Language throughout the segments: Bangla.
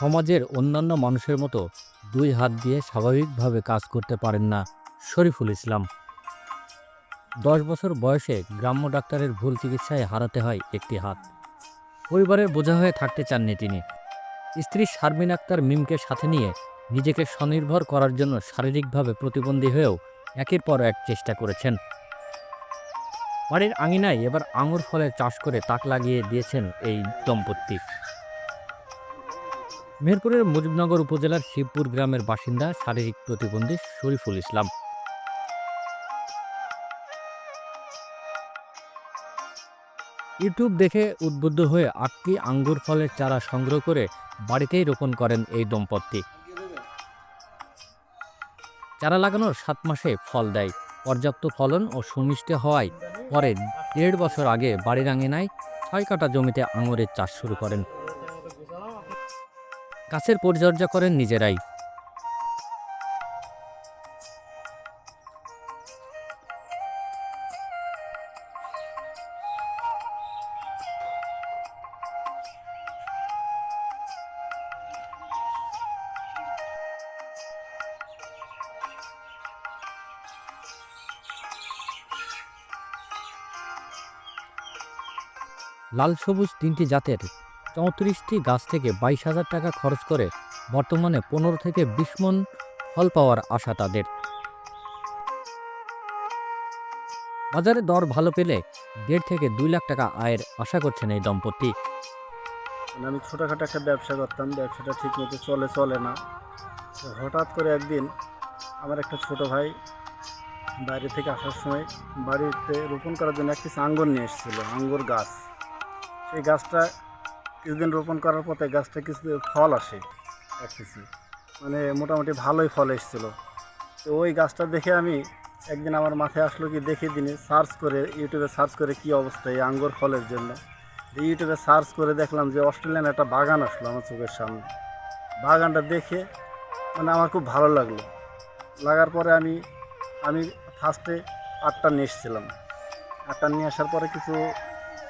সমাজের অন্যান্য মানুষের মতো দুই হাত দিয়ে স্বাভাবিকভাবে কাজ করতে পারেন না শরীফুল ইসলাম। দশ বছর বয়সে গ্রাম্য ডাক্তারের ভুল চিকিৎসায় হারাতে হয় একটি হাত। পরিবারের বোঝা হয়ে থাকতে চাননি তিনি। স্ত্রী শারমিন আক্তার মিমকে সাথে নিয়ে নিজেকে স্বনির্ভর করার জন্য শারীরিকভাবে প্রতিবন্ধী হয়েও একের পর এক চেষ্টা করেছেন। বাড়ির আঙিনায় এবার আঙুর ফলের চাষ করে তাক লাগিয়ে দিয়েছেন এই দম্পতি। মেহেরপুরের মুজিবনগর উপজেলার শিবপুর গ্রামের বাসিন্দা শারীরিক প্রতিবন্ধী শরীফুল ইসলাম। ইউটিউব দেখে উদ্বুদ্ধ হয়ে আটটি আঙ্গুর ফলের চারা সংগ্রহ করে বাড়িতেই রোপণ করেন এই দম্পতি। চারা লাগানোর সাত মাসে ফল দেয়। পর্যাপ্ত ফলন ও সুমিষ্ট হওয়ায় পরে দেড় বছর আগে বাড়ির আঙিনায় ছয় কাটা জমিতে আঙুরের চাষ শুরু করেন। গাছের পরিচর্যা করেন নিজেরাই। লাল সবুজ তিনটি জাতের চৌত্রিশটি গাছ থেকে বাইশ হাজার টাকা খরচ করে বর্তমানে পনেরো থেকে বিশ মন ফল পাওয়ার আশা তাদের। বাজারে দর ভালো পেলে দেড় থেকে দুই লাখ টাকা আয়ের আশা করছেন এই দম্পতি। মানে আমি ছোটোখাটো একটা ব্যবসা করতাম, ব্যবসাটা ঠিক মতো চলে চলে না। হঠাৎ করে একদিন আমার একটা ছোট ভাই বাইরে থেকে আসার সময় বাড়িতে রোপণ করার জন্য একটি আঙ্গুর নিয়ে এসেছিল, আঙ্গুর গাছ। সেই গাছটা কিছুদিন রোপণ করার পথে গাছটা কিছু ফল আসে এক কিছু মানে মোটামুটি ভালোই ফল এসেছিল। তো ওই গাছটা দেখে আমি একদিন আমার মাথায় আসলো কি দেখে দিনে সার্চ করে, ইউটিউবে সার্চ করে কি অবস্থা এই আঙ্গুর ফলের জন্য। ইউটিউবে সার্চ করে দেখলাম যে অস্ট্রেলিয়ান একটা বাগান আসলো আমার চোখের সামনে। বাগানটা দেখে মানে আমার খুব ভালো লাগল। লাগার পরে আমি আমি ফার্স্টে আটটা নিয়ে এসেছিলাম। আটটা নিয়ে আসার পরে কিছু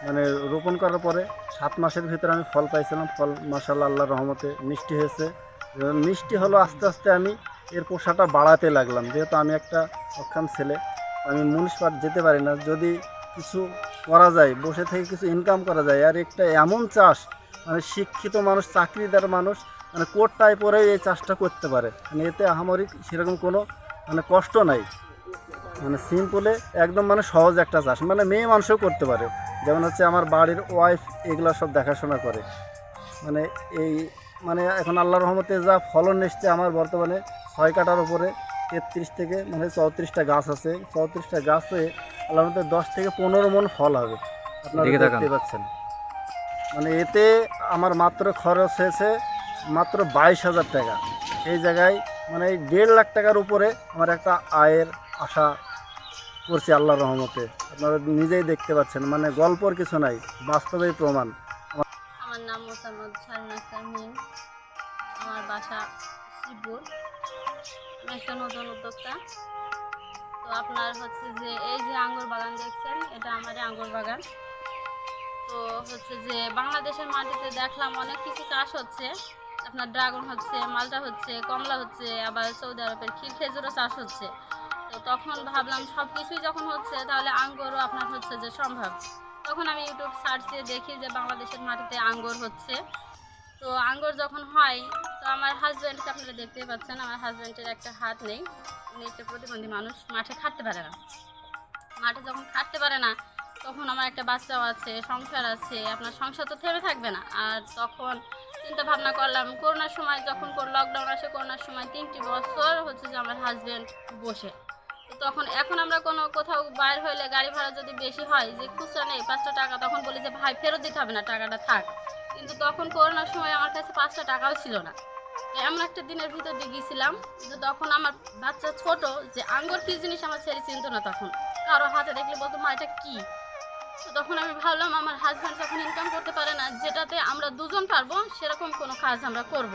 মানে রোপণ করার পরে সাত মাসের ভিতরে আমি ফল পাইছিলাম। ফল মাসাল্লাহ আল্লাহ রহমতে মিষ্টি হয়েছে। মিষ্টি হলো আস্তে আস্তে আমি এর পোষাটা বাড়াতে লাগলাম। যেহেতু আমি একটা অক্ষম ছেলে, আমি মুনিশপাট যেতে পারি না। যদি কিছু করা যায়, বসে থেকে কিছু ইনকাম করা যায়, আর একটা এমন চাষ মানে শিক্ষিত মানুষ, চাকরিদার মানুষ মানে কোটটায় পরে এই চাষটা করতে পারে। মানে এতে আহামরি সেরকম কোনো মানে কষ্ট নাই। মানে সিম্পলে একদম মানে সহজ একটা চাষ। মানে মেয়ে মানুষও করতে পারে। যেমন হচ্ছে আমার বাড়ির ওয়াইফ এগুলো সব দেখাশোনা করে। মানে এই মানে এখন আল্লাহ রহমতে যা ফলন এসছে আমার বর্তমানে ছয় কাটার উপরে তেত্রিশ থেকে মানে চৌত্রিশটা গাছ আছে। চৌত্রিশটা গাছে আল্লাহ রহমতে দশ থেকে পনেরো মন ফল হবে। আপনারা দেখতে পাচ্ছেন। মানে এতে আমার মাত্র খরচ হয়েছে মাত্র বাইশ হাজার টাকা। সেই জায়গায় মানে এই দেড় লাখ টাকার উপরে আমার একটা আয়ের আশা করছি আল্লাহ রহমতে। আপনারা নিজেই দেখতে পাচ্ছেন মানে গল্পর কিছু নাই, বাস্তবেই প্রমাণ। আমার নাম মোসাম্মদ মিম। আমার বাসা শিবপুর আমি একটা নতুন উদ্যোক্তা। তো আপনার হচ্ছে যে, এই যে আঙ্গুর বাগান দেখছেন, এটা আমারই আঙ্গুর বাগান। তো হচ্ছে যে, বাংলাদেশের মাটিতে দেখলাম অনেক কিছু চাষ হচ্ছে। আপনার ড্রাগন হচ্ছে, মালটা হচ্ছে, কমলা হচ্ছে, আবার সৌদি আরবের ক্ষীর খেজুরও চাষ হচ্ছে। তো তখন ভাবলাম সব কিছুই যখন হচ্ছে, তাহলে আঙ্গুরও আপনার হচ্ছে যে সম্ভব। তখন আমি ইউটিউব সার্চ দিয়ে দেখি যে বাংলাদেশের মাটিতে আঙ্গুর হচ্ছে। তো আঙ্গুর যখন হয়, তো আমার হাজব্যান্ডকে আপনারা দেখতেই পাচ্ছেন, আমার হাজব্যান্ডের একটা হাত নেই। উনি একটা প্রতিবন্ধী মানুষ, মাঠে খাটতে পারে না। মাঠে যখন খাটতে পারে না, তখন আমার একটা বাচ্চাও আছে, সংসার আছে, আপনার সংসার তো থেমে থাকবে না। আর তখন চিন্তা ভাবনা করলাম, করোনার সময় যখন লকডাউন আসে, করোনার সময় তিনটি বছর হচ্ছে যে আমার হাজব্যান্ড বসে। তখন এখন আমরা কোনো কোথাও বাইর হইলে গাড়ি ভাড়া যদি বেশি হয়, যে খুচরা নেই, পাঁচটা টাকা, তখন বলি যে, ভাই, ফেরত দিতে হবে না, টাকাটা থাক। কিন্তু তখন করোনার সময় আমার কাছে পাঁচটা টাকাও ছিল না। এমন একটা দিনের ভিতর দিয়ে গিয়েছিলাম যে, তখন আমার বাচ্চা ছোট যে, আঙ্গুর কী জিনিস আমার ছেলে চিনতো না তখন। কারও হাতে দেখলে বলতো, মা, এটা কী? তখন আমি ভাবলাম, আমার হাজব্যান্ড যখন ইনকাম করতে পারে না, যেটাতে আমরা দুজন পারব, সেরকম কোনো কাজ আমরা করব।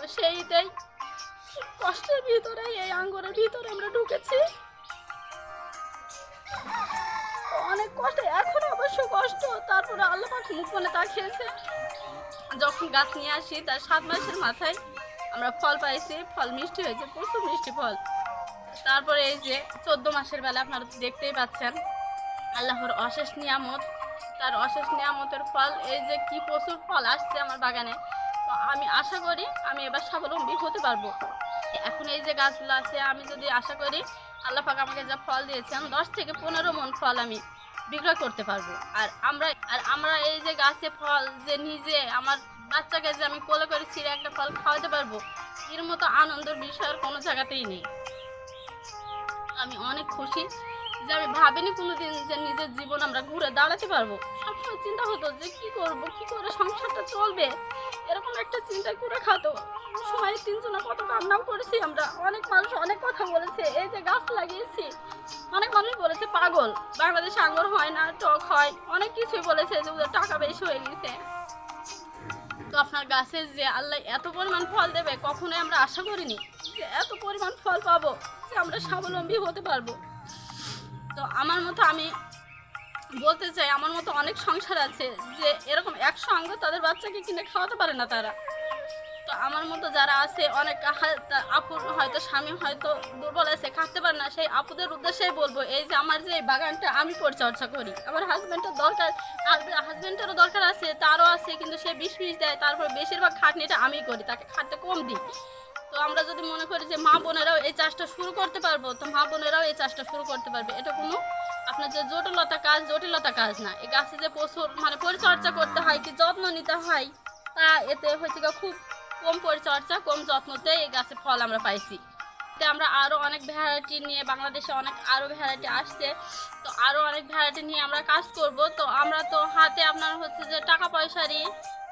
তো সেইটাই কষ্টের ভিতরে, এই আঙ্গুরের ভিতরে আমরা ঢুকেছি। অনেক কষ্ট, এখন অবশ্য কষ্ট। তারপরে আল্লাহ পাক মুখ মনে তাকিয়েছে যখন গাছ নিয়ে আসি, তার সাত মাসের মাথায় আমরা ফল পাইছি, ফল মিষ্টি হয়েছে, প্রচুর মিষ্টি ফল। তারপরে এই যে চোদ্দ মাসের বেলা আপনারা দেখতেই পাচ্ছেন, আল্লাহর অশেষ নিয়ামত। তার অশেষ নিয়ামতের ফল, এই যে কি প্রচুর ফল আসছে আমার বাগানে। তো আমি আশা করি আমি এবার স্বাবলম্বী হতে পারব। এখন এই যে গাছগুলো আছে, আমি যদি আশা করি আল্লাহ পাক আমাকে যা ফল দিয়েছেন দশ থেকে পনেরো মন ফল আমি বিক্রয় করতে পারব। আর আমরা আর আমরা এই যে গাছে ফল যে নিজে, আমার বাচ্চাকে যে আমি কোলে করে ছিঁড়ে একটা ফল খাওয়াতে পারব, এর মতো আনন্দের বিষয় আর কোনো জায়গাতেই নেই। আমি অনেক খুশি যে আমি ভাবিনি কোনোদিন যে নিজের জীবন আমরা ঘুরে দাঁড়াতে পারব। সবসময় চিন্তা হতো যে কি করব, কি করে সংসারটা চলবে? এরকম একটা চিন্তা করে খাতো। সময় তিনজনে কত কান্নাও করেছি আমরা। অনেক মানুষ অনেক কথা বলেছে। এই যে গাছ লাগিয়েছি, অনেক মানুষ বলেছে পাগল। বাংলাদেশে আঙ্গুর হয় না, টক হয়। অনেক কিছুই বলেছে যে ওদের টাকা বেশি হয়ে গেছে। তো আপনার গাছে যে আল্লাহ এত পরিমাণ ফল দেবে, কখনোই আমরা আশা করিনি যে এত পরিমাণ ফল পাবো, যে আমরা স্বাবলম্বী হতে পারব। তো আমার মতো আমি বলতে চাই, আমার মতো অনেক সংসার আছে যে এরকম একশো আঙ্গ তাদের বাচ্চাকে কিনে খাওয়াতে পারে না তারা। তো আমার মতো যারা আছে, অনেক আপুর হয়তো স্বামী হয়তো দুর্বল আছে, খাটতে পারে না। সেই আপুদের উদ্দেশ্যেই বলব, এই যে আমার যে বাগানটা আমি পরিচর্যা করি। আমার হাজব্যান্ডের দরকার হাজব্যান্ডেরও দরকার আছে, তারও আছে, কিন্তু সে বিষ বিষ দেয়, তারপর বেশিরভাগ খাটনিটা আমি করি, তাকে খাটতে কম দিই। তো আমরা যদি মনে করি যে মা বোনেরাও এই চাষটা শুরু করতে পারব, তো মা বোনেরাও এই চাষটা শুরু করতে পারবে। এটা কোনো আপনার যে জটিলতা কাজ জটিলতা কাজ না। এই গাছে যে প্রচুর মানে পরিচর্যা করতে হয়, কি যত্ন নিতে হয়, তা এতে হচ্ছে খুব কম পরিচর্যা, কম যত্নতে এই গাছে ফল আমরা পাইছি। তো আমরা আরও অনেক ভ্যারাইটি নিয়ে বাংলাদেশে অনেক আরও ভ্যারাইটি আসছে। তো আরও অনেক ভ্যারাইটি নিয়ে আমরা কাজ করব। তো আমরা তো হাতে আপনার হচ্ছে যে টাকা পয়সারই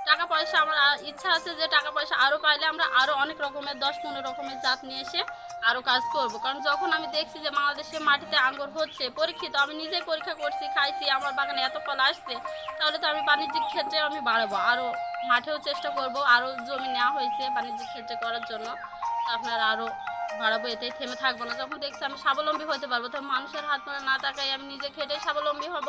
টাকা পয়সা আমার ইচ্ছা আছে যে টাকা পয়সা আরও পাইলে আমরা আরও অনেক রকমের, দশ পনেরো রকমের জাত নিয়ে এসে আরও কাজ করব। কারণ যখন আমি দেখছি যে বাংলাদেশের মাটিতে আঙ্গুর হচ্ছে, পরীক্ষিত, আমি নিজেই পরীক্ষা করছি, খাইছি, আমার বাগানে এত ফল আসছে, তাহলে তো আমি বাণিজ্যিক ক্ষেত্রে আমি বাড়াবো। আরও মাঠেও চেষ্টা করব আরও জমি নেওয়া হয়েছে বাণিজ্যিক ক্ষেত্রে করার জন্য আপনার আরও বাড়াবো, এতেই থেমে থাকব না। যখন দেখছি আমি স্বাবলম্বী হতে পারব তো মানুষের হাত ধরে না তাকাই আমি নিজে খেটে স্বাবলম্বী হব।